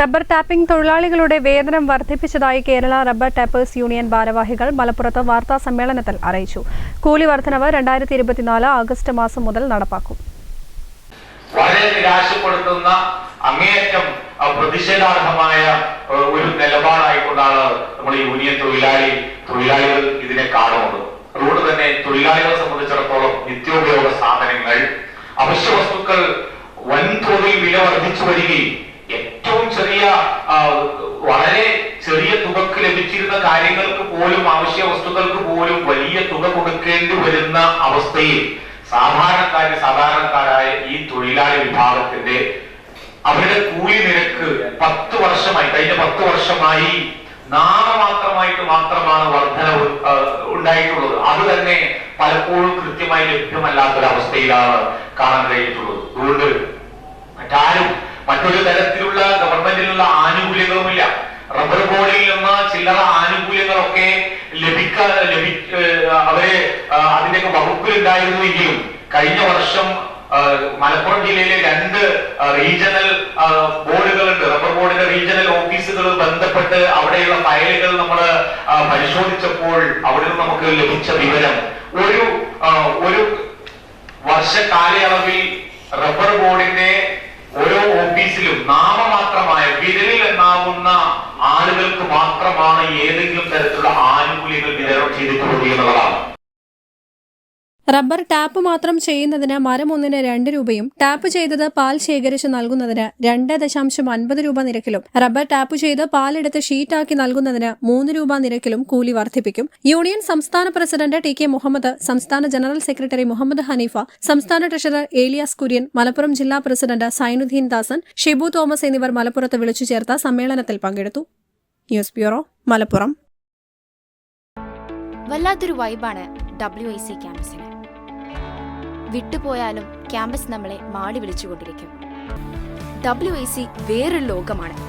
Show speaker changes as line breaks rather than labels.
Rubber tapping തൊഴിലാളികളുടെ വേതനം വർദ്ധിപ്പിച്ചതായി കേരള റബ്ബർ ടാപ്പേഴ്സ് യൂണിയൻ ഭാരവാഹികൾ മലപ്പുറത്ത് വാർത്താ സമ്മേളനത്തിൽ അറിയിച്ചു. കൂലി വർധനവ് രണ്ടായിരത്തി ഇരുപത്തിനാല് ആഗസ്റ്റ് മാസം മുതൽ നടപ്പാക്കും.
വളരെ നിരാശപ്പെടുത്തുന്ന അങ്ങേയറ്റം പ്രതിഷേധാർഹമായ ഒരു നിലപാടായിക്കൊണ്ടാണ് നമ്മൾ യൂണിയൻ തൊഴിലാളി തൊഴിലാളികൾ ഇതിനെ കാണുന്നത്. അതുകൊണ്ട് തന്നെ തൊഴിലാളികളെ സംബന്ധിച്ചിടത്തോളം നിത്യോപയോഗ സാധനങ്ങൾ അവശ്യ വസ്തുക്കൾ വൻതോതിൽ വില വർദ്ധിച്ചു വരികയും കാര്യങ്ങൾക്ക് പോലും ആവശ്യ വസ്തുക്കൾക്ക് പോലും വലിയ തുക കൊടുക്കേണ്ടി വരുന്ന അവസ്ഥയിൽ സാധാരണക്കാര് സാധാരണക്കാരായ ഈ തൊഴിലാളി വിഭാഗത്തിന്റെ അവരുടെ കൂലി നിരക്ക് പത്ത് വർഷമായി കഴിഞ്ഞ പത്ത് വർഷമായി നാമമാത്രമായിട്ട് മാത്രമാണ് വർധന ഉണ്ടായിട്ടുള്ളത്. അത് തന്നെ പലപ്പോഴും കൃത്യമായി ലഭ്യമല്ലാത്തൊരവസ്ഥയിലാണ് കാണാൻ കഴിഞ്ഞിട്ടുള്ളത്. അതുകൊണ്ട് മറ്റാരും മറ്റൊരു തരത്തിലുള്ള ഗവൺമെന്റിനുള്ള ആനുകൂല്യങ്ങളുമില്ല. റബ്ബർ ബോർഡിൽ ചില്ലറ ആനുകൂല്യങ്ങളൊക്കെ ലഭിക്കാൻ ലഭി അവരെ അതിന്റെയൊക്കെ വകുപ്പിലുണ്ടായിരുന്നു എങ്കിലും കഴിഞ്ഞ വർഷം മലപ്പുറം ജില്ലയിലെ രണ്ട് റീജിയണൽ ബോർഡുകളുണ്ട്. റബ്ബർ ബോർഡിന്റെ റീജിയണൽ ഓഫീസുകൾ ബന്ധപ്പെട്ട് അവിടെയുള്ള ഫയലുകൾ നമ്മൾ പരിശോധിച്ചപ്പോൾ അവിടെ നമുക്ക് ലഭിച്ച വിവരം. ഒരു ഒരു വർഷ കാലയളവിൽ റബ്ബർ ബോർഡിന്റെ ഓരോ ഓഫീസിലും നാമമാത്രമായ മാത്രമാണ് ഏതെങ്കിലും തരത്തിലുള്ള ആനുകൂല്യങ്ങൾ വിതരണം ചെയ്തിട്ടുള്ളത് എന്നുള്ളതാണ്.
റബ്ബർ ടാപ്പ് മാത്രം ചെയ്യുന്നതിന് മരം ഒന്നിന് രണ്ട് രൂപയും ടാപ്പ് ചെയ്തത് പാൽ ശേഖരിച്ച് നൽകുന്നതിന് രണ്ട് ദശാംശം അൻപത് രൂപ നിരക്കിലും റബ്ബർ ടാപ്പ് ചെയ്ത് പാലെടുത്ത് ഷീറ്റാക്കി നൽകുന്നതിന് മൂന്ന് രൂപ നിരക്കിലും കൂലി വർദ്ധിപ്പിക്കും. യൂണിയൻ സംസ്ഥാന പ്രസിഡന്റ് ടി കെ മുഹമ്മദ് സംസ്ഥാന ജനറൽ സെക്രട്ടറി മുഹമ്മദ് ഹനീഫ സംസ്ഥാന ട്രഷറർ ഏലിയാസ് കുര്യൻ മലപ്പുറം ജില്ലാ പ്രസിഡന്റ് സൈനുദ്ദീൻ ദാസൻ ഷിബു തോമസ് എന്നിവർ മലപ്പുറത്ത് വിളിച്ചു ചേർത്ത സമ്മേളനത്തിൽ പങ്കെടുത്തു. News bureau Malappuram.
വല്ലാത്തൊരു വൈബാണ് ഡബ്ല്യു ഐ സി ക്യാമ്പസിന്. വിട്ടുപോയാലും ക്യാമ്പസ് നമ്മളെ മാടി വിളിച്ചുകൊണ്ടിരിക്കും. ഡബ്ല്യു ഐ സി വേറൊരു ലോകമാണ്.